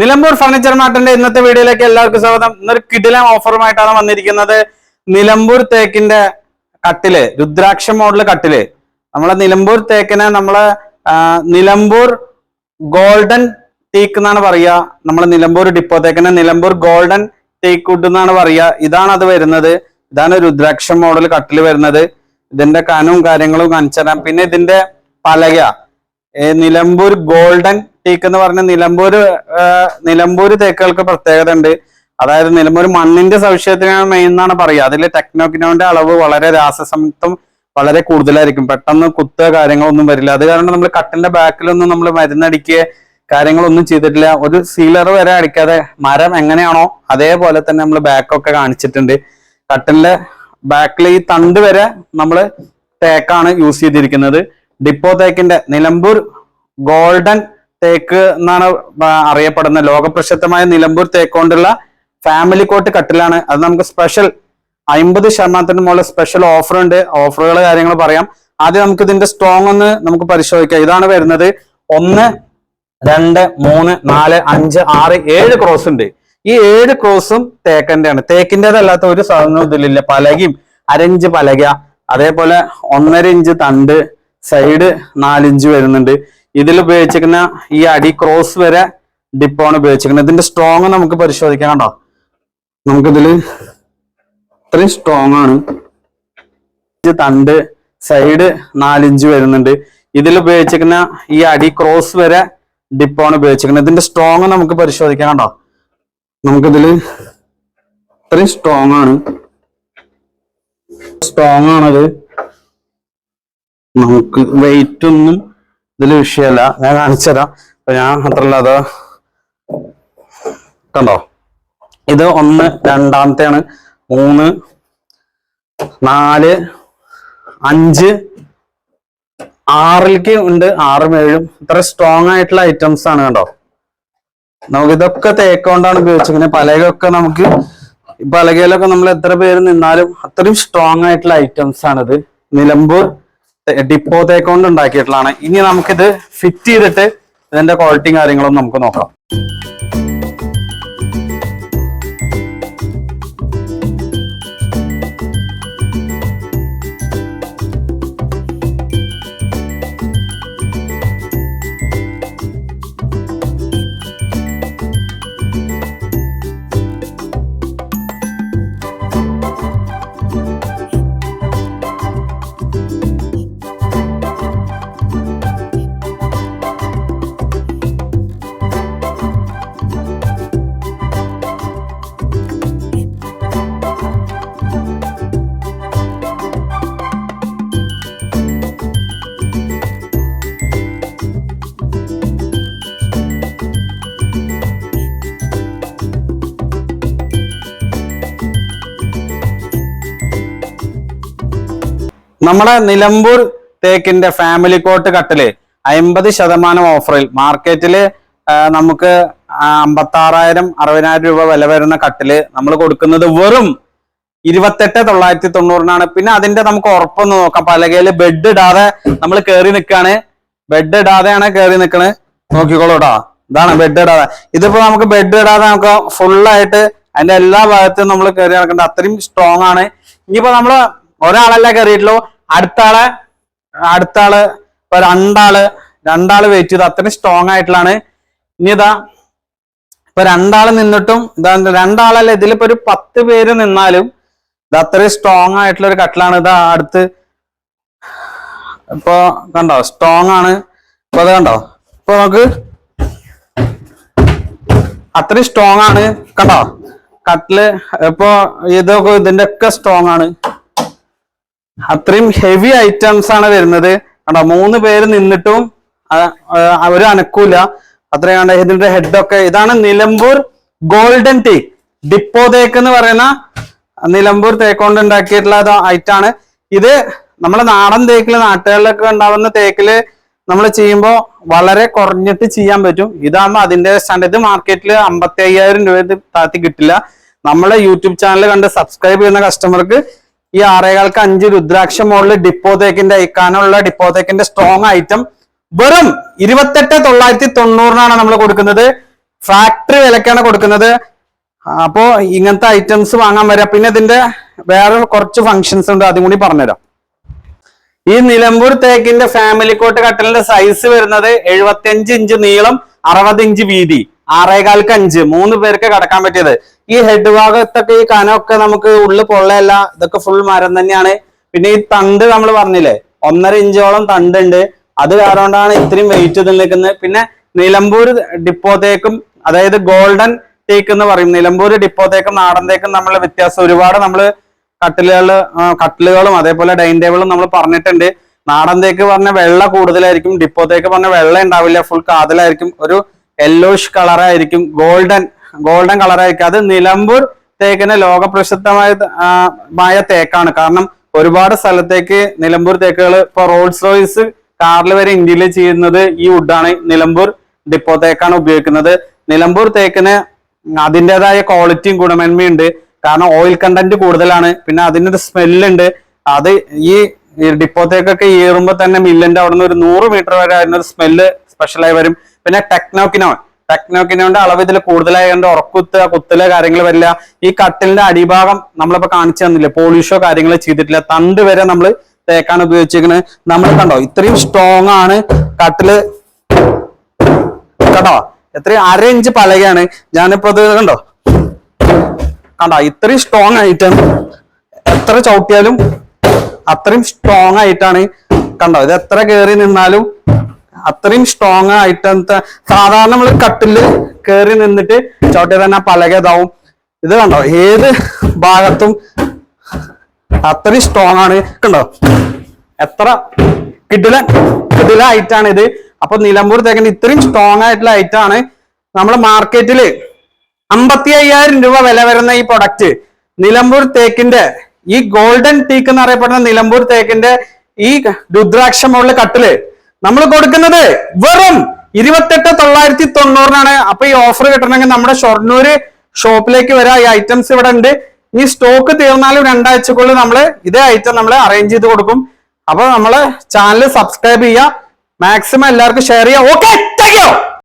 Nilambur furniture മാർട്ടിന്റെ ഇന്നത്തെ വീഡിയോയിലേക്ക് എല്ലാവർക്കും സ്വാഗതം. ഇന്നൊരു കിടിലം ഓഫറുമായിട്ടാണ് വന്നിരിക്കുന്നത്. നിലമ്പൂർ തേക്കിന്റെ കട്ടിൽ രുദ്രാക്ഷ മോഡൽ കട്ടിൽ. നമ്മളെ നിലമ്പൂർ തേക്കിനെ നമ്മളെ നിലമ്പൂർ ഗോൾഡൻ തീക്ക് എന്നാണ് പറയുക. നമ്മളെ നിലമ്പൂർ ഡിപ്പോ തേക്കിനെ നിലമ്പൂർ ഗോൾഡൻ തേക്ക് വുഡ് എന്നാണ് പറയുക. ഇതാണ് അത് വരുന്നത്. ഇതാണ് രുദ്രാക്ഷ മോഡൽ കട്ടിൽ വരുന്നത്. ഇതിന്റെ കനവും കാര്യങ്ങളും കാണിച്ചു പിന്നെ ഇതിന്റെ പലക. നിലമ്പൂർ ഗോൾഡൻ ടീക്ക് എന്ന് പറഞ്ഞ നിലമ്പൂർ നിലമ്പൂർ തേക്കുകൾക്ക് പ്രത്യേകത ഉണ്ട്. അതായത് നിലമ്പൂർ മണ്ണിന്റെ സവിശേഷത്തിനാണ് മെയിൻ എന്നാണ് പറയുക. അതിൽ ടെക്നോക്കിനോന്റെ അളവ് വളരെ രാസസംയുക്തം വളരെ കൂടുതലായിരിക്കും. പെട്ടെന്ന് കുത്തുക കാര്യങ്ങളൊന്നും വരില്ല. അത് കാരണം നമ്മൾ കട്ടിന്റെ ബാക്കിലൊന്നും നമ്മൾ മരുന്നടിക്കുക കാര്യങ്ങളൊന്നും ചെയ്തിട്ടില്ല. ഒരു സീലർ വരെ അടിക്കാതെ മരം എങ്ങനെയാണോ അതേപോലെ തന്നെ നമ്മൾ ബാക്കൊക്കെ കാണിച്ചിട്ടുണ്ട്. കട്ടിലിന്റെ ബാക്കിൽ ഈ തണ്ട് വരെ നമ്മൾ തേക്കാണ് യൂസ് ചെയ്തിരിക്കുന്നത്. ഡിപ്പോ തേക്കിന്റെ നിലമ്പൂർ ഗോൾഡൻ തേക്ക് എന്നാണ് അറിയപ്പെടുന്ന ലോകപ്രശസ്തമായ നിലമ്പൂർ തേക്ക് കൊണ്ടുള്ള ഫാമിലി കോട്ട് കട്ടിലാണ്. അത് നമുക്ക് സ്പെഷ്യൽ അമ്പത് ശതമാനത്തിന് മുകളിൽ സ്പെഷ്യൽ ഓഫർ ഉണ്ട്. ഓഫറുകൾ കാര്യങ്ങൾ പറയാം. ആദ്യം നമുക്ക് ഇതിന്റെ സ്ട്രോങ് ഒന്ന് നമുക്ക് പരിശോധിക്കാം. ഇതാണ് വരുന്നത്. ഒന്ന് രണ്ട് മൂന്ന് നാല് അഞ്ച് ആറ് ഏഴ് ക്രോസ് ഉണ്ട്. ഈ ഏഴ് ക്രോസും തേക്കന്റെയാണ്. തേക്കിന്റെതല്ലാത്ത ഒരു സാധനവും ഇതിലില്ല. പലകയും അരഞ്ച് പലക. അതേപോലെ ഒന്നര ഇഞ്ച് തണ്ട് സൈഡ് നാലിഞ്ച് വരുന്നുണ്ട്. ഇതിൽ ഉപയോഗിച്ചിരിക്കുന്ന ഈ അടി ക്രോസ് വരെ ഡിപ്പാണ് ഉപയോഗിച്ചിരിക്കുന്നത്. ഇതിന്റെ സ്ട്രോങ് നമുക്ക് പരിശോധിക്കാം കണ്ടോ നമുക്കിതിൽ ഇത്രയും സ്ട്രോങ് ആണ്. തണ്ട് സൈഡ് നാലിഞ്ച് വരുന്നുണ്ട്. ഇതിൽ ഉപയോഗിച്ചിരിക്കുന്ന ഈ അടി ക്രോസ് വരെ ഡിപ്പാണ് ഉപയോഗിച്ചിരിക്കുന്നത്. ഇതിന്റെ സ്ട്രോങ് നമുക്ക് പരിശോധിക്കാം കണ്ടോ നമുക്കിതിൽ ഇത്രയും സ്ട്രോങ് ആണ്. സ്ട്രോങ് ആണത്. നമുക്ക് വെയിറ്റ് ഒന്നും ഇതിൽ വിഷയമല്ല. ഞാൻ കാണിച്ചുതരാം അപ്പൊ ഞാൻ മാത്രല്ല അത് കണ്ടോ? ഇത് ഒന്ന് രണ്ടാമത്തെയാണ്. മൂന്ന് നാല് അഞ്ച് ആറിലേക്ക് ഉണ്ട്. ആറും ഏഴും. ഇത്ര സ്ട്രോങ് ആയിട്ടുള്ള ഐറ്റംസ് ആണ് കണ്ടോ? നമുക്ക് ഇതൊക്കെ തേക്കൊണ്ടാണ് ഉപയോഗിച്ചിരിക്കുന്നത് പലകൊക്കെ നമുക്ക് പലകയിലൊക്കെ നമ്മൾ എത്ര പേര് നിന്നാലും അത്രയും സ്ട്രോങ് ആയിട്ടുള്ള ഐറ്റംസ് ആണിത്. നിലമ്പൂർ തെ- ഡിപ്പോ തേക്കൊണ്ട് ഉണ്ടാക്കിയിട്ടുള്ളതാണ്. ഇനി നമുക്കിത് ഫിറ്റ് ചെയ്തിട്ട് ഇതിന്റെ ക്വാളിറ്റിയും കാര്യങ്ങളും നമുക്ക് നോക്കാം. നമ്മുടെ നിലമ്പൂർ തേക്കിന്റെ ഫാമിലി കോട്ട് കട്ടിൽ അമ്പത് ശതമാനം ഓഫറിൽ മാർക്കറ്റിൽ നമുക്ക് അമ്പത്തി ആറായിരം അറുപതിനായിരം രൂപ വില വരുന്ന കട്ടിൽ നമ്മൾ കൊടുക്കുന്നത് വെറും ഇരുപത്തെട്ട് തൊള്ളായിരത്തി തൊണ്ണൂറിനാണ്. പിന്നെ അതിന്റെ നമുക്ക് ഉറപ്പൊന്ന് നോക്കാം. പലകയിൽ ബെഡ് ഇടാതെ നമ്മൾ കയറി നിൽക്കാണ് ബെഡ് ഇടാതെയാണ് കയറി നിൽക്കണത് നോക്കിക്കോളൂടാ ഇതാണ് ബെഡ് ഇടാതെ. ഇതിപ്പോ നമുക്ക് ബെഡ് ഇടാതെ നമുക്ക് ഫുള്ളായിട്ട് അതിന്റെ എല്ലാ ഭാഗത്തും നമ്മൾ കയറി നടക്കേണ്ട. അത്രയും സ്ട്രോങ് ആണ്. ഇനിയിപ്പോ നമ്മൾ ഒരാളല്ല കയറിയിട്ടുള്ളൂ അടുത്ത ആളെ അടുത്ത ആൾ ഇപ്പൊ രണ്ടാൾ രണ്ടാൾ വെയിറ്റ് ചെയ്ത്. അത്രയും സ്ട്രോങ് ആയിട്ടുള്ളതാണ്. ഇനി ഇതാ ഇപ്പൊ രണ്ടാൾ നിന്നിട്ടും ഇതാ രണ്ടാളല്ല ഇതിലിപ്പോ ഒരു പത്ത് പേര് നിന്നാലും ഇത് അത്രയും സ്ട്രോങ് ആയിട്ടുള്ള ഒരു കട്ടിലാണ്. ഇതാ അടുത്ത് ഇപ്പൊ കണ്ടോ സ്ട്രോങ് ആണ്. ഇപ്പൊ അത് കണ്ടോ? ഇപ്പൊ നമുക്ക് അത്രയും സ്ട്രോങ് ആണ്. കണ്ടോ? കട്ടിൽ ഇപ്പൊ ഇതൊക്കെ ഇതിന്റെ ഒക്കെ സ്ട്രോങ് ആണ്. അത്രയും ഹെവി ഐറ്റംസ് ആണ് വരുന്നത്. കണ്ടോ മൂന്ന് പേര് നിന്നിട്ടും ഒരു അനക്കൂല. അത്രയും കണ്ട ഇതിന്റെ ഹെഡൊക്കെ ഇതാണ് നിലമ്പൂർ ഗോൾഡൻ ടീ ഡിപ്പോ തേക്ക് എന്ന് പറയുന്ന നിലമ്പൂർ തേക്കൊണ്ട് ഉണ്ടാക്കിയിട്ടുള്ള ഐറ്റാണ് ഇത് നമ്മളെ നാടൻ തേക്കിൽ നാട്ടുകളിലൊക്കെ ഉണ്ടാവുന്ന തേക്കിൽ നമ്മൾ ചെയ്യുമ്പോൾ വളരെ കുറഞ്ഞിട്ട് ചെയ്യാൻ പറ്റും. ഇതാകുമ്പോൾ അതിന്റെ സ്റ്റാൻഡ് ഇത് മാർക്കറ്റിൽ അമ്പത്തി അയ്യായിരം രൂപ താത്തി കിട്ടില്ല. നമ്മളെ യൂട്യൂബ് ചാനൽ കണ്ട് സബ്സ്ക്രൈബ് ചെയ്യുന്ന കസ്റ്റമർക്ക് ഈ ആറേകാൽക്ക് അഞ്ച് രുദ്രാക്ഷ മോളിൽ ഡിപ്പോ തേക്കിന്റെ ഐക്കാനുള്ള ഡിപ്പോ തേക്കിന്റെ സ്ട്രോങ് ഐറ്റം വെറും ഇരുപത്തെട്ട് തൊള്ളായിരത്തി തൊണ്ണൂറിനാണ് നമ്മൾ കൊടുക്കുന്നത്. ഫാക്ടറി വിലക്കാണ് കൊടുക്കുന്നത്. അപ്പോ ഇങ്ങനത്തെ ഐറ്റംസ് വാങ്ങാൻ വരാം. പിന്നെ ഇതിന്റെ വേറെ കുറച്ച് ഫങ്ഷൻസ് ഉണ്ട് അതും കൂടി പറഞ്ഞുതരാം. ഈ നിലമ്പൂർ തേക്കിന്റെ ഫാമിലി കോട്ട് കട്ടലിന്റെ സൈസ് വരുന്നത് എഴുപത്തിയഞ്ച് ഇഞ്ച് നീളം അറുപത് ഇഞ്ച് വീതി. ആറേകാൽക്ക് അഞ്ച് മൂന്ന് പേർക്ക് കടക്കാൻ പറ്റിയത്. ഈ ഹെഡ് ഭാഗത്തൊക്കെ ഈ കനമൊക്കെ നമുക്ക് ഉള്ളിൽ പൊള്ളയല്ല ഇതൊക്കെ ഫുൾ മരം തന്നെയാണ്. പിന്നെ ഈ തണ്ട് നമ്മൾ പറഞ്ഞില്ലേ ഒന്നര ഇഞ്ചോളം തണ്ടുണ്ട്. അത് കാരണമാണ് ഇത്രയും വെയിറ്റ് നിൽക്കുന്നത്. പിന്നെ നിലമ്പൂർ ഡിപ്പോത്തേക്കും അതായത് ഗോൾഡൻ തേക്ക് എന്ന് പറയും. നിലമ്പൂർ ഡിപ്പോത്തേക്കും നാടൻ തേക്കും തമ്മിലുള്ള വ്യത്യാസം ഒരുപാട് നമ്മൾ കട്ടിലുകൾ കട്ടിലുകളും അതേപോലെ ഡൈനിങ് ടേബിളും നമ്മൾ പറഞ്ഞിട്ടുണ്ട്. നാടൻ തേക്ക് പറഞ്ഞ വെള്ള കൂടുതലായിരിക്കും ഡിപ്പോ തേക്ക് പറഞ്ഞ വെള്ള ഉണ്ടാവില്ല ഫുൾ കാതലായിരിക്കും. ഒരു യെല്ലോഷ് കളറായിരിക്കും ഗോൾഡൻ ഗോൾഡൻ കളർ ആയിരിക്കും അത് നിലമ്പൂർ തേക്കിന് ലോകപ്രസിദ്ധമായ തേക്കാണ്. കാരണം ഒരുപാട് സ്ഥലത്തേക്ക് നിലമ്പൂർ തേക്കുകൾ ഇപ്പൊ റോൾസ് റോയ്സ് കാറിൽ വരെ ഇന്ത്യയിൽ ചെയ്യുന്നത് ഈ വുഡാണ്. നിലമ്പൂർ ഡിപ്പോ തേക്കാണ് ഉപയോഗിക്കുന്നത്. നിലമ്പൂർ തേക്കിന് അതിന്റെതായ ക്വാളിറ്റിയും ഗുണമേന്മയും ഉണ്ട് കാരണം ഓയിൽ കണ്ടന്റ് കൂടുതലാണ്. പിന്നെ അതിനൊരു സ്മെല്ലുണ്ട്. അത് ഈ ഡിപ്പോ തേക്കൊക്കെ ഈറുമ്പോ തന്നെ മില്ലിന്റെ അവിടെ നിന്ന് ഒരു നൂറ് മീറ്റർ വരെ അതിനൊരു സ്മെല്ല് സ്പെഷ്യലായി വരും. പിന്നെ ടെക്നോക്കിനോൺ. ടെക്നോക്കിനോന്റെ അളവ് ഇതിൽ കൂടുതലായതുകൊണ്ട് ഉറക്കുത്തുക കുത്തൽ കാര്യങ്ങൾ വരില്ല. ഈ കട്ടിലിന്റെ അടിഭാഗം നമ്മളിപ്പോ കാണിച്ചു തന്നില്ല? പോളിഷോ കാര്യങ്ങൾ ചെയ്തിട്ടില്ല. തണ്ട് വരെ നമ്മൾ തേക്കാൻ ഉപയോഗിച്ചിരിക്കുന്നത് നമ്മൾ കണ്ടോ? ഇത്രയും സ്ട്രോങ് ആണ് കട്ടിൽ. കണ്ടോ? എത്രയും അര ഇഞ്ച് പലകയാണ്. ഞാനിപ്പോ അത് കണ്ടോ? കണ്ടോ? ഇത്രയും സ്ട്രോങ് ആയിട്ടാണ് എത്ര ചവിട്ടിയാലും അത്രയും സ്ട്രോങ് ആയിട്ടാണ്. കണ്ടോ? ഇത് എത്ര കേറി നിന്നാലും അത്രയും സ്ട്രോങ് ആയിട്ട് സാധാരണ നമ്മൾ കട്ടിൽ കയറി നിന്നിട്ട് ചവിട്ടി തന്നെ പലകേതാവും ഇത് കണ്ടോ ഏത് ഭാഗത്തും അത്രയും സ്ട്രോങ് ആണ്. കണ്ടോ? എത്ര കിടില കിടില ഐറ്റാണ് ഇത്. അപ്പൊ നിലമ്പൂർ തേക്കൻ ഇത്രയും സ്ട്രോങ് ആയിട്ടുള്ള ഐറ്റാണ് നമ്മുടെ മാർക്കറ്റിൽ. അമ്പത്തി അയ്യായിരം രൂപ വില വരുന്ന ഈ പ്രൊഡക്റ്റ് നിലമ്പൂർ തേക്കിന്റെ ഈ ഗോൾഡൻ ടീക്ക് എന്ന് അറിയപ്പെടുന്ന നിലമ്പൂർ തേക്കിന്റെ ഈ രുദ്രാക്ഷമുള്ള കട്ടിൽ നമ്മൾ കൊടുക്കുന്നത് വെറും ഇരുപത്തെട്ട് തൊള്ളായിരത്തി തൊണ്ണൂറിനാണ്. അപ്പൊ ഈ ഓഫർ കിട്ടണമെങ്കിൽ നമ്മുടെ ഷൊർണൂര് ഷോപ്പിലേക്ക് വരാം. ഈ ഐറ്റംസ് ഇവിടെ ഉണ്ട്. ഈ സ്റ്റോക്ക് തീർന്നാലും രണ്ടാഴ്ചക്കുള്ളിൽ നമ്മൾ ഇതേ ഐറ്റം നമ്മൾ അറേഞ്ച് ചെയ്ത് കൊടുക്കും. അപ്പൊ നമ്മളെ ചാനൽ സബ്സ്ക്രൈബ് ചെയ്യുക. മാക്സിമം എല്ലാവർക്കും ഷെയർ ചെയ്യുക. Okay thank